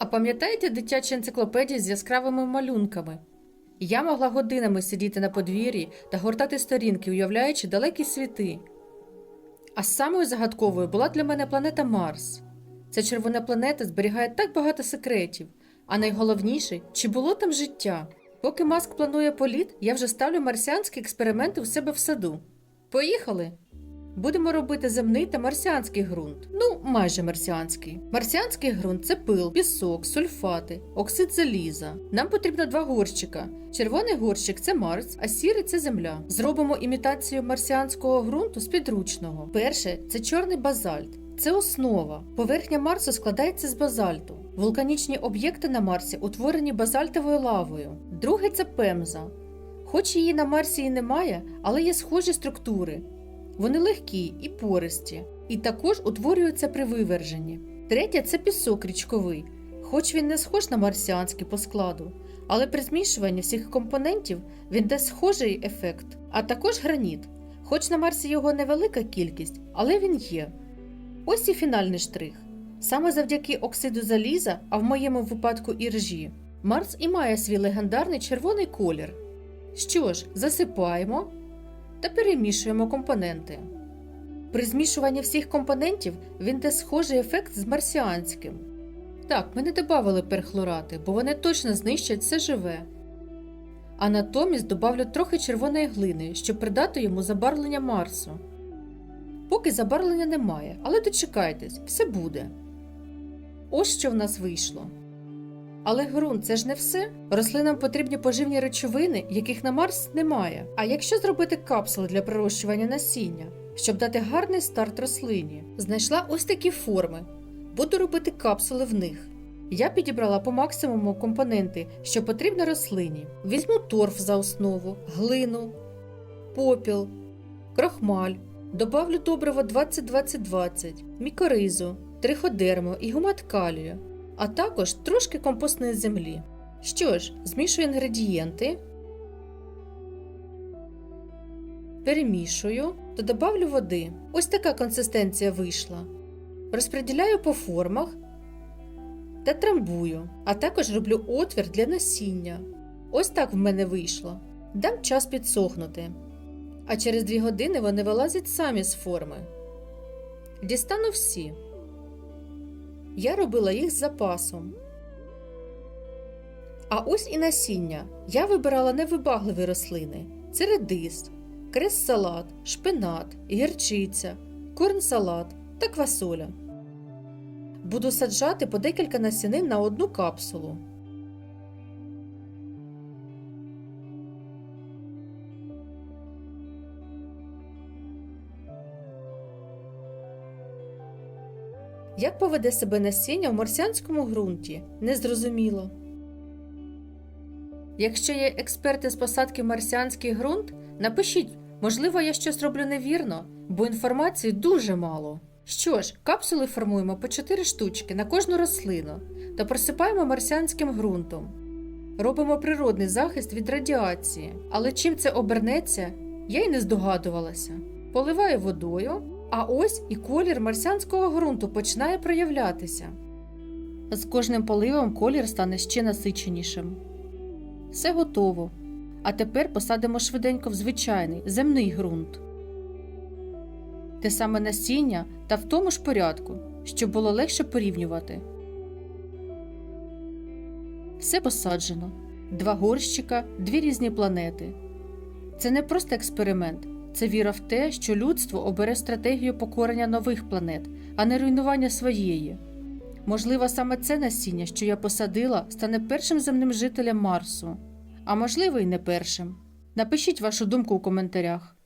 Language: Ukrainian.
А пам'ятаєте дитячі енциклопедії з яскравими малюнками? Я могла годинами сидіти на подвір'ї та гортати сторінки, уявляючи далекі світи. А самою загадковою була для мене планета Марс. Ця червона планета зберігає так багато секретів, а найголовніше, чи було там життя. Поки Маск планує політ, я вже ставлю марсіанські експерименти у себе в саду. Поїхали! Будемо робити земний та марсіанський ґрунт. Ну, майже марсіанський. Марсіанський ґрунт це пил, пісок, сульфати, оксид заліза. Нам потрібно два горщика. Червоний горщик це Марс, а сірий це земля. Зробимо імітацію марсіанського ґрунту з підручного. Перше це чорний базальт. Це основа. Поверхня Марсу складається з базальту. Вулканічні об'єкти на Марсі утворені базальтовою лавою. Друге це пемза. Хоч її на Марсі і немає, але є схожі структури. Вони легкі і пористі, і також утворюються при виверженні. Третє це пісок річковий, хоч він не схож на марсіанський по складу, але при змішуванні всіх компонентів він дасть схожий ефект, а також граніт. Хоч на Марсі його невелика кількість, але він є. Ось і фінальний штрих. Саме завдяки оксиду заліза, а в моєму випадку і ржі, Марс і має свій легендарний червоний колір. Що ж, засипаємо та перемішуємо компоненти. При змішуванні всіх компонентів він дасть схожий ефект з марсіанським. Так, ми не додавали перхлорати, бо вони точно знищать все живе. А натомість добавлю трохи червоної глини, щоб придати йому забарвлення Марсу. Поки забарвлення немає, але дочекайтесь, все буде. Ось що в нас вийшло. Але ґрунт це ж не все. Рослинам потрібні поживні речовини, яких на Марс немає. А якщо зробити капсули для прирощування насіння, щоб дати гарний старт рослині, знайшла ось такі форми. Буду робити капсули в них. Я підібрала по максимуму компоненти, що потрібно рослині. Візьму торф за основу, глину, попіл, крохмаль, добавлю добриво 20-20-20, мікоризу, триходермо і гумат калію а також трошки компостної землі. Що ж, змішую інгредієнти, перемішую та добавлю води. Ось така консистенція вийшла. Розподіляю по формах та трамбую, а також роблю отвір для насіння. Ось так в мене вийшло. Дам час підсохнути. А через 2 години вони вилазять самі з форми. Дістану всі. Я робила їх з запасом. А ось і насіння. Я вибирала невибагливі рослини: це редис, крес-салат, шпинат, гірчиця, корн-салат та квасоля. Буду саджати по декілька насінин на одну капсулу. Як поведе себе насіння в марсіанському ґрунті, незрозуміло. Якщо є експерти з посадки марсіанський ґрунт, напишіть, можливо, я щось роблю невірно, бо інформації дуже мало. Що ж, капсули формуємо по 4 штучки на кожну рослину та просипаємо марсіанським ґрунтом. Робимо природний захист від радіації, але чим це обернеться, я й не здогадувалася. Поливаю водою. А ось і колір марсіанського ґрунту починає проявлятися. З кожним поливом колір стане ще насиченішим. Все готово. А тепер посадимо швиденько в звичайний земний ґрунт. Те саме насіння та в тому ж порядку, щоб було легше порівнювати. Все посаджено. Два горщика, дві різні планети. Це не просто експеримент. Це віра в те, що людство обере стратегію покорення нових планет, а не руйнування своєї. Можливо, саме це насіння, що я посадила, стане першим земним жителем Марсу, а можливо, і не першим. Напишіть вашу думку у коментарях.